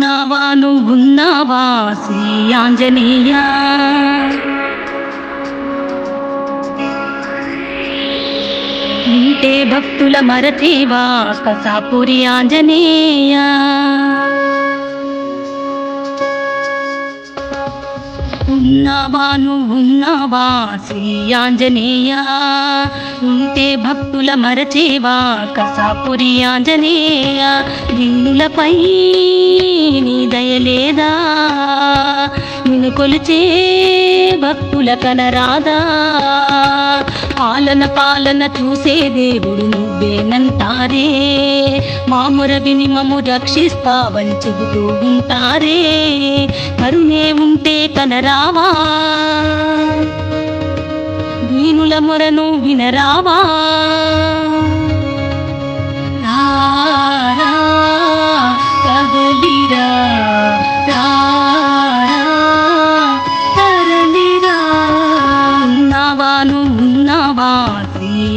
ఉన్నావా? నువ్వున్నావా శ్రీ ఆంజనేయ. ఉంటే భక్తుల మరచేవా? కసాపురి ఆంజనేయ. ఉన్నావా నువ్వున్నావా శ్రీ ఆంజనేయ ఉంటే భక్తుల మరచేవా కసాపురి ఆంజనేయ? దీనులపై నీ దయలేదా నిన్ను కొలిచే భక్తుల కనరాదా. పాలన పాలన చూసే దేవుడు నువ్వేనంటారే. మాముర విని మము రక్షిస్తావని చెబుతూ ఉంటారే. కరుణే ఉంటే కనరావా. దీనుల మొరను వినరావా.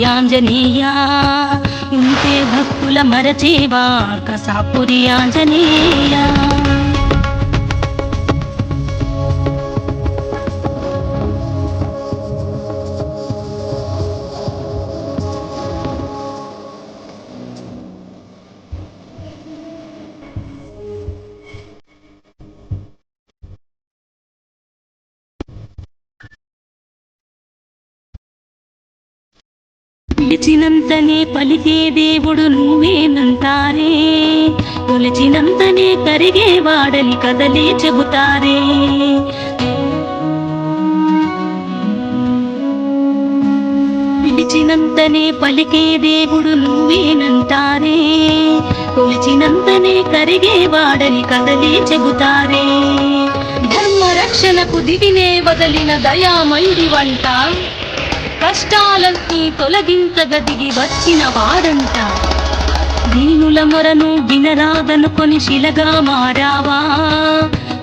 శ్రీ ఆంజనేయ ఉంటే భక్తుల మరచేవా కసాపురి పిలిచినంతనే పలికే దేవుడు నువ్వేనంటారే. కొలిచినంతనే కరిగేవాడని కదలే చెబుతారే. పిలిచినంతనే పలికే దేవుడు నువ్వేనంటారే. కొలిచినంతనే కరిగేవాడని కదలే చెబుతారే. ధర్మ రక్షణకు దిగినే వదలిన దయామయుడి వంట కష్టాలన్నీ తొలగించగదిగి వచ్చిన వారంట. దీనుల మొరను వినరాదనుకొని శిలగా మారావా?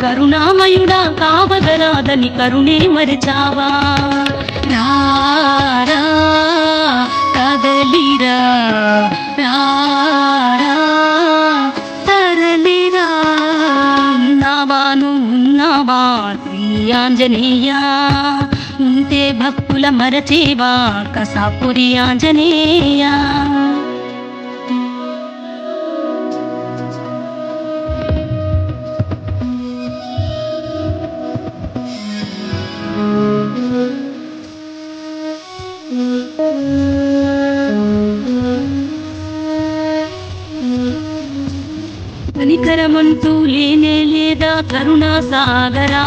కరుణామయుడా కావగరాదని కరుణే మరిచావా? రా, కదలిరా తరలిరా ఉన్నావా నువ్వున్నావా ఆంజనేయా ఉంటే భక్తుల మరచేవా? కసాపురి ఆంజనేయ. శిఖరమంటూ లేనే లేదా కరుణా సాగరా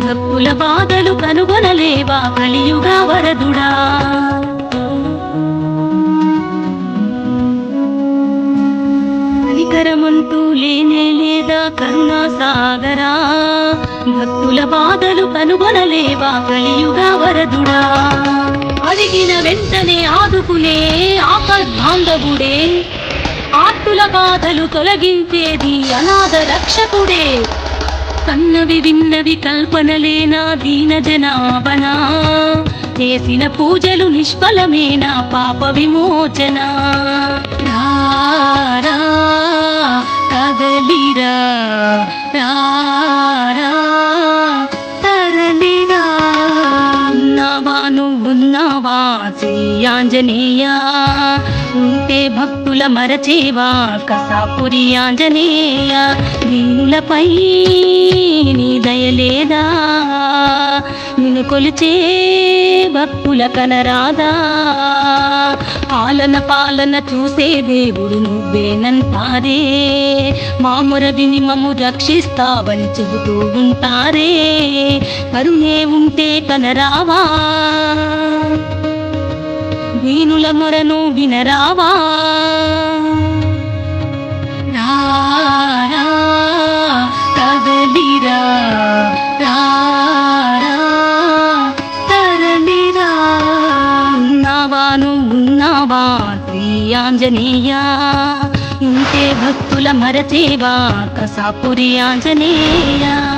భక్తుల బాధలు కనుగొనలేవా కలియుగా వరదుడా? శిఖరమంటూ లేనే లేదా కరుణా సాగరా భక్తుల బాధలు కనుగొనలేవా కలియుగా వరదుడా? అడిగిన వెంటనే ఆదుకునే ఆపద్బాంధవుడే ఆర్తుల బాధలు తొలగించేది అనాథ రక్షకుడే. కన్నవి విన్నవి కల్పనలేనా దీన జనాభనా. చేసిన పూజలు నిష్ఫలమేనా పాప విమోచన. నువ్వున్నావా శ్రీ ఆంజనేయ ఉంటే భక్తుల మరచేవా కసాపురి ఆంజనేయ? నీలపై నీ దయలేదా కొలిచే భక్తుల కనరాదా. పాలన పాలన చూసే దేవుడు నువ్వేనంటారే. మాముర విని మము రక్షిస్తావని చెబుతూ ఉంటారే. కరుణే ఉంటే కనరావా. దీనుల మొరను వినరావా. రా, ఆంజనేయ ఇంతే భక్తుల మరచేవా కసాపురి ఆంజనేయ.